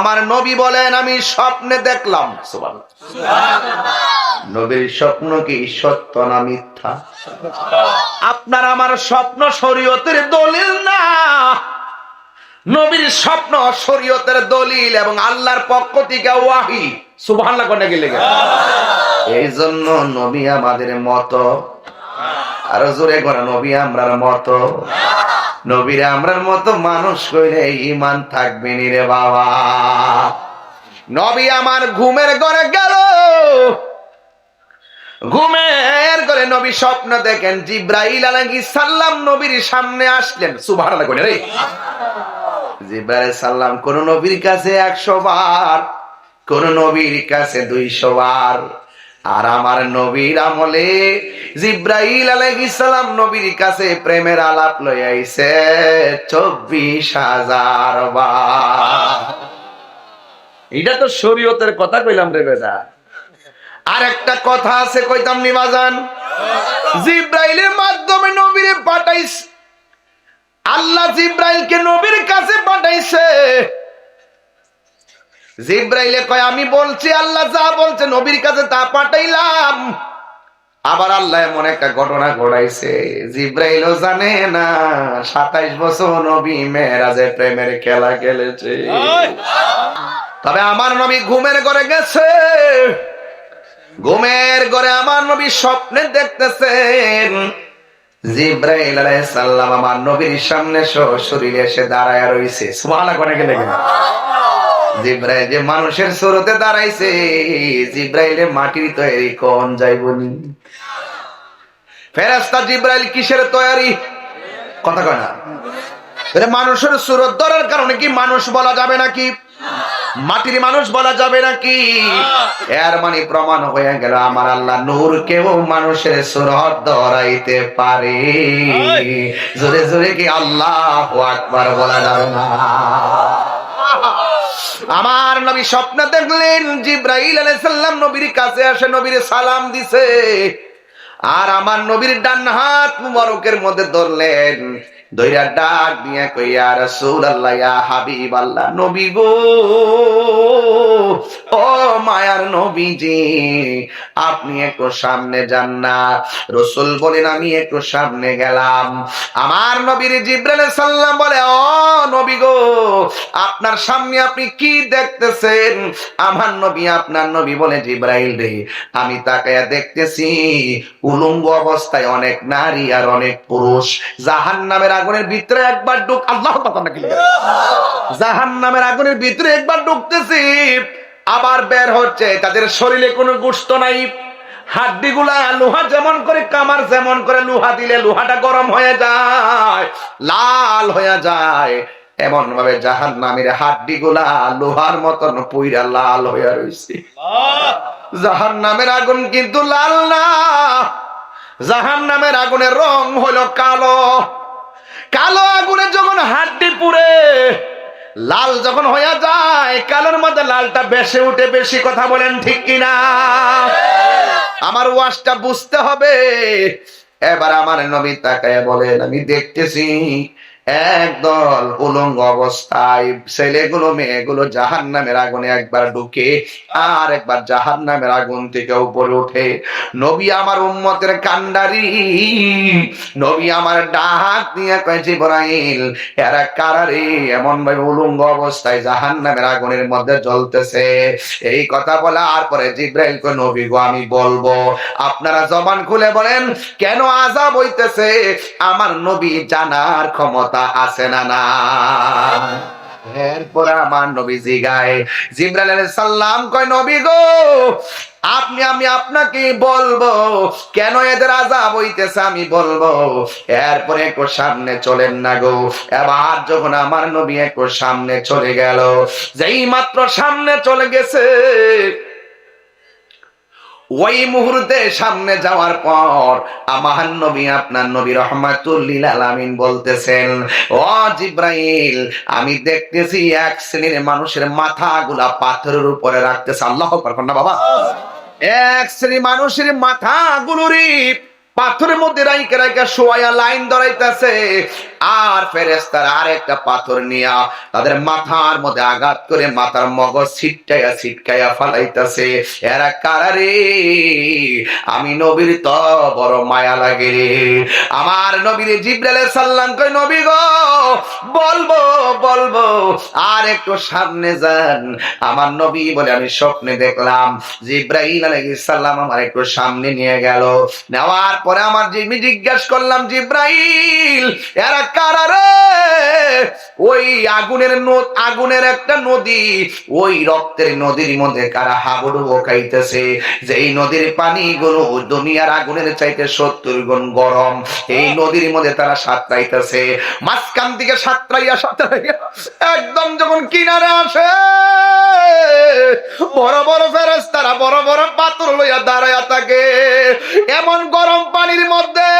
আমার নবী বলেন, আমি স্বপ্নে দেখলাম। নবীর স্বপ্ন কি সত্য না মিথ্যা? আপনার আমার স্বপ্ন শরীয়তের দলিল না। নবীর স্বপ্ন শরীয়তের দলিল এবং আল্লাহর পক্ষ থেকে ওয়াহি। সুবহানাল্লাহ কোনে গেলে এই জন্য নবী আমাদের মত। আর জোরে করে, নবী আমরার মতো। নবীরে আমরার মতো মানুষ কইলে ইমান থাকবে নি রে বাবা। নবী আমার ঘুমের ঘরে গেল। ঘুমের ঘরে নবী স্বপ্ন দেখেন, জিব্রাইল আলাইহিস সালাম নবীর সামনে আসলেন। সুবহানাল্লাহ করে রে জিব্রাইল সাল্লাম কোন নবীর কাছে একশো বার, কোন নবীর কাছে দুইশো বার। আর আমার নবীর আমলে জিব্রাইল আলাইহিস সালাম নবীর কাছে প্রেমের আলাপ লই আইছে, চব্বিশ হাজার এটা তো শরীয়তের কথা কইলাম রে বেটা। আর একটা কথা আছে, কইতাম নিবাজান জিব্রাইলের মাধ্যমে নবীরে পাঠাইছে। আল্লাহ জিব্রাইলকে নবীর কাছে পাঠাইছে। জিব্রাইলে কয় আমি বলছি আল্লাহ যা বলছে নবীর কাছে তা পাঠাইলাম। আবার আল্লাহ এমন একটা ঘটনা ঘটাইছে। জিব্রাইলও জানে না সাতাইশ বছর নবী মেয়েরাজে প্রেমের খেলা খেলেছে। তবে আমার নবী ঘুমের ঘরে গেছে। ঘুমের ঘরে আমার নবী স্বপ্নে দেখতেছেন। জিব্রাইল আলাইহিস সালাম আমার নবীর সামনে শরীরে এসে দাঁড়ায় রইছে। সুবহানাল্লাহ কোনে গেলে? জিব্রাইল যে মানুষের সুরতে দাঁড়াইছে মাটির তৈরি কোন ফেরেশতা জিব্রাইল কিসের তৈরি? কথা কয় না। মানুষের সুরত ধরার কারণে কি মানুষ বলা যাবে নাকি? মাটির মানুষ বলা যাবে নাকি? এর মানে প্রমাণ হয়ে গেল, আমার আল্লাহ নূর কেউ মানুষের সুরত ধরাইতে পারে। জোরে জোরে কি আল্লাহ বলা যাবে না? আমার নবী স্বপ্ন দেখলেন জিব্রাহিল আলাইসাল্লাম নবীর কাছে আসে নবীর সালাম দিছে। আর আমার নবীর ডান হাত মুবারকের মধ্যে ধরলেন। দইরা ডাক দিয়ে কইয়া, রাসূলুল্লাহ, ইয়া হাবিবাল্লাহ, নবী গো, ও মায়ার নবীজি, আপনি একটু সামনে যান না। রসুল বলেন, আমি একটু সামনে গেলাম। আমার নবীর জিব্রাইল সাল্লাম বলে, ও নবী গো, আপনার সামনে আপনি কি দেখতেছেন? আমার নবী, আপনার নবী বলে, জিব্রাইল রে, আমি তাকায়া দেখতেছি, উলঙ্গ অবস্থায় অনেক নারী আর অনেক পুরুষ। জাহান নামের আগুনের ভিতরে একবার ঢুক আল্লাহ জাহান নামের আগুনের ভিতরে একবার ঢুকতেছি, আবার বের হচ্ছে। তাদের শরীরে কোনো গোস্ত নাই। হাড্ডি গুলা লোহা যেমন করে, কামার যেমন করে, লোহা দিলে লোহাটা গরম হয়ে যায়, লাল হয়ে যায়। এমন ভাবে জাহান নামের হাড্ডি গুলা লোহার মতন পুইরা লাল হয়ে রয়েছে জাহান নামের আগুন কিন্তু লাল না। জাহান নামের আগুনের রং হলো কালো। কালো আগুনে যখন হাড্ডি পুড়ে, লাল যখন হয়ে যায়, কালোর মধ্যে লালটা বেশি উঠে, বেশি কথা বলেন ঠিক কিনা? আমার ওয়াশটা বুঝতে হবে। এবার আমার নবী তাকায় বলেন, আমি দেখতেছি একদল উলঙ্গ অবস্থায়, ছেলেগুলো, মেয়েগুলো জাহান নামের আগুনে একবার ঢুকে আর একবার জাহান নামের আগুন থেকে উপরে ওঠে। নবী আমার উম্মতের কান্ডারি, নবী আমার ডাক দিয়ে কয়, জিবরাইল, এরা কারারে এমন ভাবে উলঙ্গ অবস্থায় জাহান নামের আগুনের মধ্যে জ্বলতেছে। এই কথা বলে আর পরে জিব্রাইল কয়, নবী গো, আমি বলব, আপনারা জবান খুলে বলেন, কেন আজাব হইতেছে? আমার নবী জানার ক্ষমতা আছে না না এরপরে আমার নবী জিগায় জিব্রাইল আলাইহিস সালাম কয়, নবী গো, আপনি, আমি আপনাকে বলব, কেন এদের আজাব হইতেছে আমি বলব? এরপরে একটু সামনে চলেন না গো। এবার যখন আমার নবী একটু সামনে চলে গেল, যেই মাত্র সামনে চলে গেছে ওই মুহূর্তে সামনে যাওয়ার পর আমার নবী আপনার নবী রহমাতুল্লিল আলামিন বলতেছেন, ও জিব্রাইল, আমি দেখতেছি এক শ্রেণির মানুষের মাথাগুলা পাথরের উপরে রাখতেছে। আল্লাহ পারবেন না বাবা। এক শ্রেণি মানুষের মাথাগুলোরই পাথরের মধ্যে রাইকে রাইকা শোয়া লাইন ধরাইতেছে। আর ফেরেস্তারা আরেকটা পাথর নিয়া তাদের মাথার মধ্যে আঘাত করে মাথার মগজ ছিটকাইয়া ছিটকাইয়া ফালাইতেছে। এরা কারারে আমি নবীর তো বড় মায়া লাগে আমার নবীর জিব্রাইল সাল্লাম কই নবী গো, বলব বলব, আর একটু সামনে যান। আমার নবী বলে, আমি স্বপ্নে দেখলাম জিব্রাইল আলাইহিস সালাম আমার একটু সামনে নিয়ে গেল। নেওয়ার পরে আমার জিমি জিজ্ঞাসা করলাম, জিব্রাইল, এরা কারা রে? ওই আগুনের আগুনের একটা নদী, ওই রক্তের নদীর মধ্যে কারা হাবুডুবু খাইতেছে? যে এই নদীর পানিগুলো দুনিয়ার আগুনের চাইতে সত্তর গুণ গরম, এই নদীর মধ্যে তারা সাঁতরাইতেছে। মাঝখান থেকে সাঁতরাইয়া সাঁতরাইয়া একদম যখন কিনারে আসে, বড় বড় ফেরেস তারা বড় বড় পাথর লইয়া দাঁড়াইয়া থাকে। এমন গরম পানির মধ্যে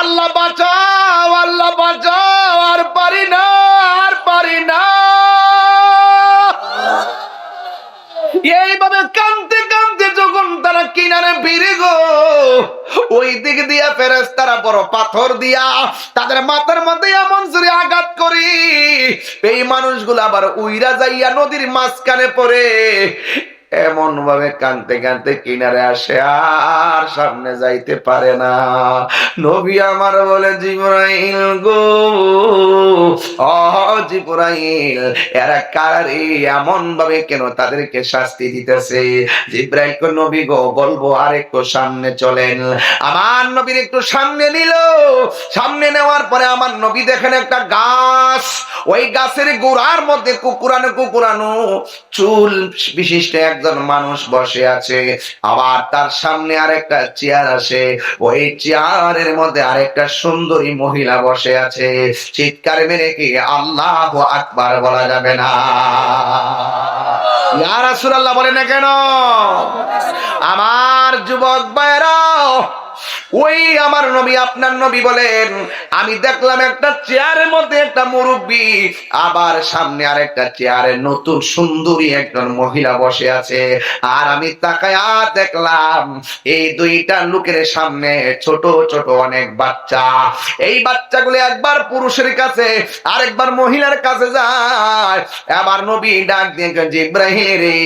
আল্লাহ বাঁচাও আল্লাহ বাঁচাও, আর পারি না, আর পারি না। এইভাবে কানতে কানতে যখন তারা কিনারে ফিরে গো, ওই দিক দিয়া ফেরেস তারা বড় পাথর দিয়া তাদের মাথার মধ্যে এমন জোরে আঘাত করি, এই মানুষগুলো আবার উইরা যাইয়া নদীর মাঝখানে পড়ে। এমন ভাবে কানতে কানতে কিনারে আসে, আর সামনে যাইতে পারে না। নবী আমার বলে, জিব্রাইল গো জিব্রাইল, এরা কারে এমন ভাবে কেন তাদেরকে শাস্তি দিতেছে? জিব্রাইল কো, নবী গো, বলব, আর একটু সামনে চলেন। আমার নবীর একটু সামনে নিল। সামনে নেওয়ার পরে আমার নবী দেখেন একটা গাছ। ওই গাছের গোড়ার মধ্যে কুকুরানো কুকুরানো চুল বিশিষ্ট একজন মানুষ বসে আছে, আবার তার সামনে আরেকটা চেয়ার আছে ওই চেয়ারের মধ্যে আরেকটা সুন্দরী মহিলা বসে আছে। চিৎকার মেরে কি আল্লাহ আকবার বলা যাবে না। ইয়া রাসূলুল্লাহ বলে না কেন? আমার যুবক ভাইরা ওই আমার নবী আপনার নবী বলেন আমি দেখলাম একটা চেয়ারের মধ্যে একটা মুরব্বী আবার সামনে আর একটা চেয়ারে নতুন সুন্দরী একজন মহিলা বসে আছে। আর আমি তাকায়া দেখলাম এই দুইটা লোকের সামনে ছোট ছোট অনেক বাচ্চা। এই বাচ্চাগুলো একবার পুরুষের কাছে আরেকবার মহিলার কাছে যায়। আবার নবী ডাক দিয়ে কয়, জিব্রাহিম রে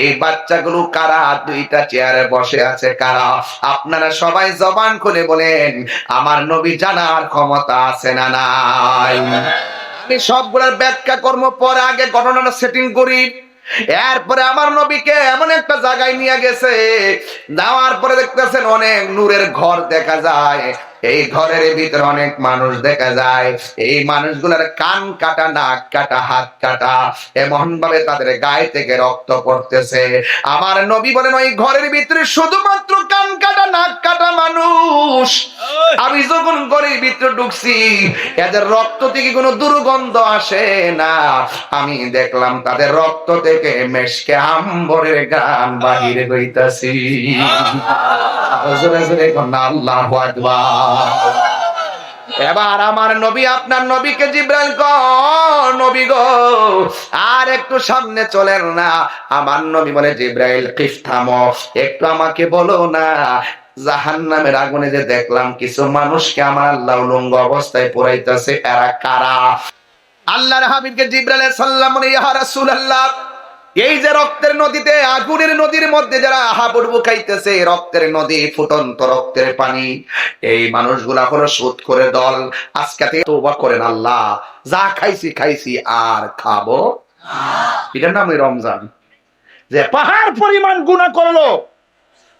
এই বাচ্চাগুলো কারা? দুইটা চেয়ারে বসে আছে কারা? আপনারা সবাই জবান খুলে বলেন, আমার নবী জানার ক্ষমতা আছে না নাই? আমি সবগুলোর ব্যাখ্যা কর্ম পর আগে ঘটনাটা সেটিং করি। এরপরে আমার নবীকে এমন একটা জায়গায় নিয়ে গেছে, যাওয়ার পরে দেখতেছেন অনেক নূরের ঘর দেখা যায়। এই ঘরের ভিতরে অনেক মানুষ দেখা যায়। এই মানুষগুলোর কান কাটা নাক কাটা হাত কাটা এমন ভাবে তাদের গায়ে থেকে রক্ত পড়তেছে। আমার নবী বলেন ওই ঘরের ভিতরে শুধুমাত্র কান কাটা নাক কাটা মানুষ। আমি যখন ঘরের ভিতরে ঢুকছি এদের রক্ত থেকে কোনো দুর্গন্ধ আসে না। আমি দেখলাম তাদের রক্ত থেকে মেশকে আম্বরের গান বাহিরে হইতাছি। এবার আমার নবী, আপনার নবীকে জিব্রাইল নবী গো, আর একটু সামনে চলেন না। আমার নবী বলে, জিব্রাইল কিফ থামো, একটু আমাকে বলো না। জাহান নামের আগুনে যে দেখলাম, কিছু মানুষকে আমার আল্লাহ উলঙ্গ অবস্থায় পড়াইতেছে এরা কারা? আল্লাহর হাবিবকে জিব্রাইল সাল্লাম ইয়া রাসূলুল্লাহ এই যে রক্তের নদীতে, আগুনের নদীর মধ্যে যারা হাবুডুবু খাইতেছে রক্তের নদী ফুটন্ত রক্তের পানি। এই মানুষগুলা হলো সুদ করে দল। আজকে থেকে তোবা করেন আল্লাহ। যা খাইছি খাইছি, আর খাব এটার নামই রমজান। যে পাহাড় পরিমাণ গুণা করল,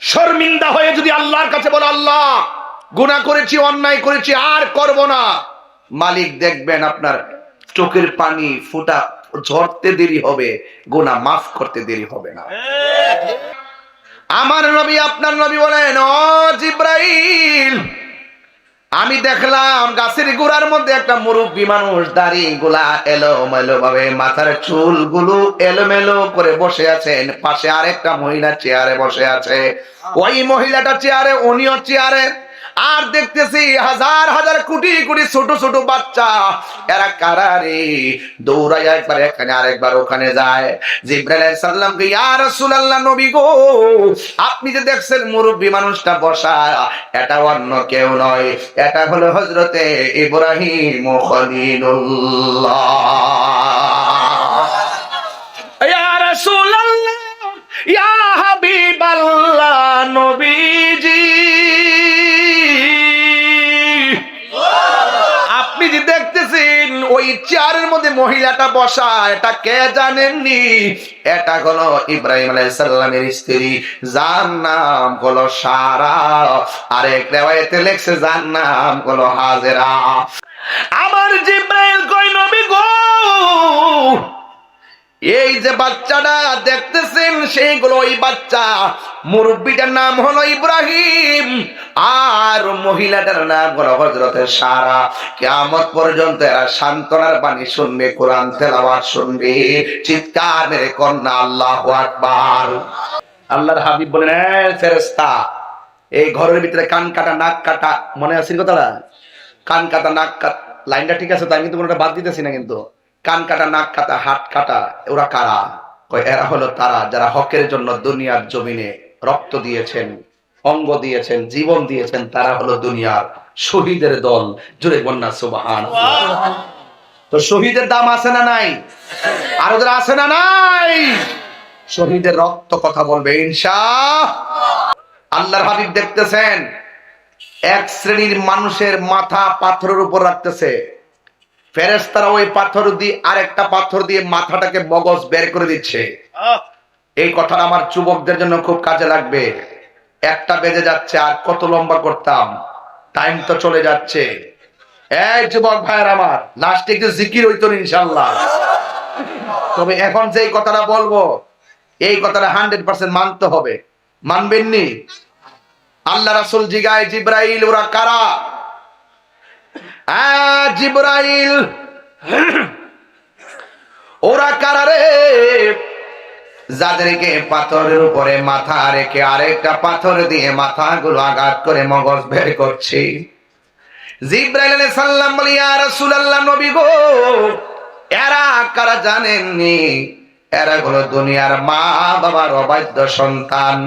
শর্মিন্দা হয়ে যদি আল্লাহর কাছে বলো, আল্লাহ গুণা করেছি, অন্যায় করেছি, আর করব না। মালিক দেখবেন আপনার চোখের পানি ফুটা ঝরতে দেরি হবে গুণা মাফ করতে দেরি হবে না। আমার নবী, আপনার নবী বলেন, ও জিব্রাইল, আমি দেখলাম গাছের গোড়ার মধ্যে একটা মুরব্বী মানুষ দাড়ি গুলা এলো মেলো ভাবে মাথার চুলগুলো এলোমেলো করে বসে আছেন। পাশে আরেকটা মহিলা চেয়ারে বসে আছে। ওই মহিলাটা চেয়ারে, উনিও চেয়ারে। আর দেখতেছি হাজার হাজার কোটি কোটি ছোট ছোট বাচ্চা। এরা কারারে দৌড়াই একবার এখানে আরেকবার ওখানে যায়। জিব্রাইল সালামকে, ইয়া নবী গো, আপনি যে দেখছেন মুরব্বী মানুষটা বসা, এটা অন্য কেউ নয়। এটা হলো হযরতে ইব্রাহিম খলিলুল্লাহ। ইয়া রাসূলুল্লাহ, ইয়া হাবিবাল্লাহ নবীজি ওই চেয়ারের মধ্যে মহিলাটা বসা, এটা কে জানেননি? এটা হলো ইব্রাহিম আলাইসাল্লামের স্ত্রী, যার নাম হলো সারা। আরেক রেওয়ায়তে লেখছে, যার নাম হলো হাজেরা। আমার জিব্রাইল কই নবী গো এই যে বাচ্চাটা দেখতেছেন, সেইগুলো ওই বাচ্চা। মুরব্বীটার নাম হলো ইব্রাহিম, আর মহিলাটার নাম হলো হজরতে সারা। কেমত পর্যন্ত এরা সান্ত্বনার বাণী শুনবে, কোরআন তেলাওয়াত শুনবে, চিৎকার মেরে কন্যা আল্লাহ আকবার। আল্লাহর হাবিব বলেন, "এই ফেরেশতা, এই ঘরের ভিতরে কান কাটা, নাক কাটা, মনে আছে কথাটা? কান কাটা, নাক কাটা, লাইনটা ঠিক আছে তাই কিন্তু কোনোটা বাদ দিতেছি না কিন্তু। কান কাটা নাক কাটা হাত কাটা ওরা কারা? কয় এরা হলো তারা যারা হকের জন্য দুনিয়ার জমিনে রক্ত দিয়েছেন অঙ্গ দিয়েছেন জীবন দিয়েছেন তারা হলো দুনিয়ার শহীদের দল। জুড়ে বন্যা সুবাহান তো শহীদের দাম আছে না নাই? আর ওদের আছে না নাই? শহীদের রক্ত কথা বলবে ইনশা আল্লাহর হাবিব দেখতেছেন এক শ্রেণির মানুষের মাথা পাথরের উপর রাখতেছে। ফেরেস্তারা ওই পাথর দিয়ে আরেকটা পাথর দিয়ে মাথাটাকে মগজ বের করে দিচ্ছে। এই কথাটা আমার যুবকদের জন্য খুব কাজে লাগবে। একটা বেজে যাচ্ছে আর কত লম্বা করতাম। টাইম তো চলে যাচ্ছে। এই যুবক ভাইয়ের আমার লাস্টে একটু জিকির হইতো ইনশাল্লাহ তবে এখন যে কথাটা বলব এই কথাটা হান্ড্রেড পার্সেন্ট মানতে হবে। মানবেননি? আল্লাহ রাসুল জিগায় জিব্রাইল ওরা কারা? জিব্রাইল। ওরা কারা রে? যাদেরকে পাথরের উপরে মাথা রেখে আরেকটা পাথর দিয়ে মাথাগুলো আঘাত করে মগজ বের করছি। জিব্রাইল আলাইহিস সালাম বলি, ইয়া রাসূলুল্লাহ, নবী গো, এরা কারা জানেননি? এরা হলো দুনিয়ার মা বাবার অবাধ্য সন্তান।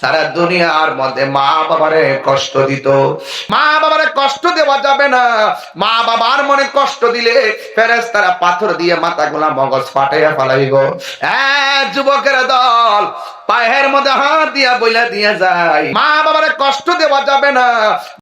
সারা দুনিয়ার মধ্যে মা বাবারে কষ্ট দিত। মা বাবারে কষ্ট দেওয়া যাবে না। মা বাবার মনে কষ্ট দিলে ফেরেস তারা পাথর দিয়ে মাথা গোলা মগজ ফাটাইয়া ফেলাইব। যুবকের দল, পায়ের মধ্যে হাত দিয়া বইলা দিয়া যায়। মা বাবারে কষ্ট দেওয়া যাবে না।